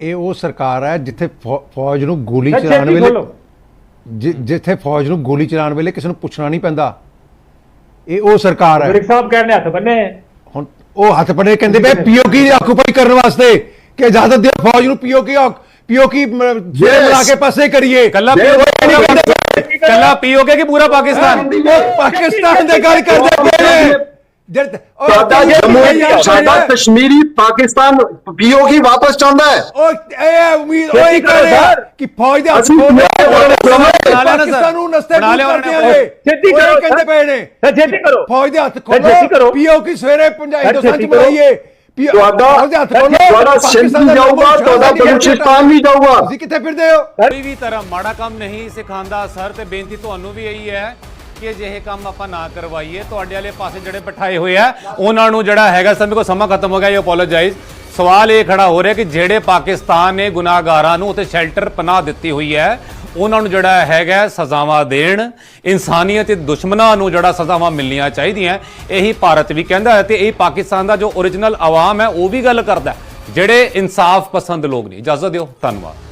ਇਹ ਉਹ ਸਰਕਾਰ ਹੈ ਜਿੱਥੇ ਫੌਜ ਨੂੰ ਗੋਲੀ ਚਲਾਉਣ ਵੇਲੇ ਜਿੱਥੇ ਫੌਜ ਨੂੰ ਗੋਲੀ ਚਲਾਉਣ ਵੇਲੇ ਕਿਸੇ ਨੂੰ ਪੁੱਛਣਾ ਨਹੀਂ ਪੈਂਦਾ ਇਹ ਉਹ ਸਰਕਾਰ ਹੈ ਵਿਰਕ ਸਾਹਿਬ ਕਹਿੰਦੇ ਹੱਥ ਬੰਨੇ ਹੁਣ ਉਹ ਹੱਥ ਪੜੇ ਕਹਿੰਦੇ ਪਏ ਪੀਓਕੀ ਦੀ ਆਕੂਪਾਈ ਕਰਨ ਵਾਸਤੇ ਕਿ ਇਜਾਜ਼ਤ ਦਿਓ ਫੌਜ ਨੂੰ ਪੀਓਕੀ ਪੀਓਕੀ ਜੇਲ ਬਣਾ ਕੇ ਪਾਸੇ ਕਰੀਏ ਕੱਲਾ ਨਹੀਂ ਕਹਿੰਦੇ ਕੱਲਾ ਪੀਓਕੇ ਕਿ ਪੂਰਾ ਪਾਕਿਸਤਾਨ ਪਾਕਿਸਤਾਨ ਦੇ ਗੱਲ ਕਰਦੇ ਪਏ ਨੇ ਸਾਡਾ ਜੰਮੂ ਸਾਡਾ ਕਸ਼ਮੀਰੀ ਪਾਕਿਸਤਾਨ ਪੀਓਕੀ ਵਾਪਸ ਚਾਹੁੰਦਾ ਹੈ ਉਹ ਇਹ ਉਮੀਦ ਉਹ ਹੀ ਕਰੋ। ਕਿ ਫੌਜ ਦੇ ਹੱਥ ਸਰ। ਪਾਕਿਸਤਾਨ ਨੂੰ ਨਸਤੇ ਬਣਾ ਲਿਆ ਛੇਤੀ ਕਰੋ ਕਹਿੰਦੇ। ਪਏ ਨੇ ਛੇਤੀ ਕਰੋ। ਫੌਜ ਦੇ ਹੱਥ ਕਰੋ। ਪੀਓ ਕੀ ਸਵੇਰੇ ਪੰਜਾਬ ਹਿੰਦੁਸਤਾਨ ਚ। ਬਣਾਈਏ ਤੁਹਾਡਾ ਫੌਜ ਦੇ ਹੱਥ ਖੋਲੋ ਤੁਹਾਡਾ ਸਿੰਧ ਵੀ ਜਾਊਗਾ ਤੁਹਾਡਾ ਬਲੂਚਿਸਤਾਨ ਵੀ ਜਾਊਗਾ ਤੁਸੀਂ ਕਿੱਥੇ ਫਿਰਦੇ ਹੋ ਕੋਈ ਵੀ ਤਰ੍ਹਾਂ ਮਾੜਾ ਕੰਮ ਨਹੀਂ ਸਿਖਾਉਂਦਾ ਸਰ ਤੇ ਬੇਨਤੀ ਤੁਹਾਨੂੰ ਵੀ ਇਹੀ ਹੈ ਕਿ ਅਜਿਹੇ ਕੰਮ ਆਪਾਂ ਨਾ ਕਰਵਾਈਏ ਤੁਹਾਡੇ ਵਾਲੇ ਪਾਸੇ ਜਿਹੜੇ ਬਿਠਾਏ ਹੋਏ ਆ ਉਹਨਾਂ ਨੂੰ ਜਿਹੜਾ ਹੈਗਾ ਸਮੇਂ ਕੋ ਸਮਾਂ ਖਤਮ ਹੋ ਗਿਆ ਇਹ ਅਪੋਲੋਜਾਈਜ਼ ਸਵਾਲ ਇਹ ਖੜਾ ਹੋ ਰਿਹਾ ਕਿ ਜਿਹੜੇ ਪਾਕਿਸਤਾਨ ਨੇ ਗੁਨਾਹਗਾਰਾਂ ਨੂੰ ਉੱਥੇ ਸ਼ੈਲਟਰ ਪਨਾਹ ਦਿੱਤੀ ਹੋਈ ਹੈ, ਉਹਨਾਂ ਨੂੰ ਜਿਹੜਾ ਹੈਗਾ ਸਜ਼ਾਵਾਂ ਦੇਣ, ਇਨਸਾਨੀਅਤ ਦੇ ਦੁਸ਼ਮਣਾਂ ਨੂੰ ਜਿਹੜਾ ਸਜ਼ਾਵਾਂ ਮਿਲਣੀਆਂ ਚਾਹੀਦੀਆਂ ਇਹੀ ਭਾਰਤ ਵੀ ਕਹਿੰਦਾ ਹੈ ਤੇ ਇਹ ਪਾਕਿਸਤਾਨ ਦਾ ਜੋ origignal ਆਵਾਮ ਹੈ, ਉਹ ਵੀ ਗੱਲ ਕਰਦਾ ਜਿਹੜੇ ਇਨਸਾਫ ਪਸੰਦ ਲੋਕ ਨੇ, ਇਜਾਜ਼ਤ ਦਿਓ, ਧੰਨਵਾਦ।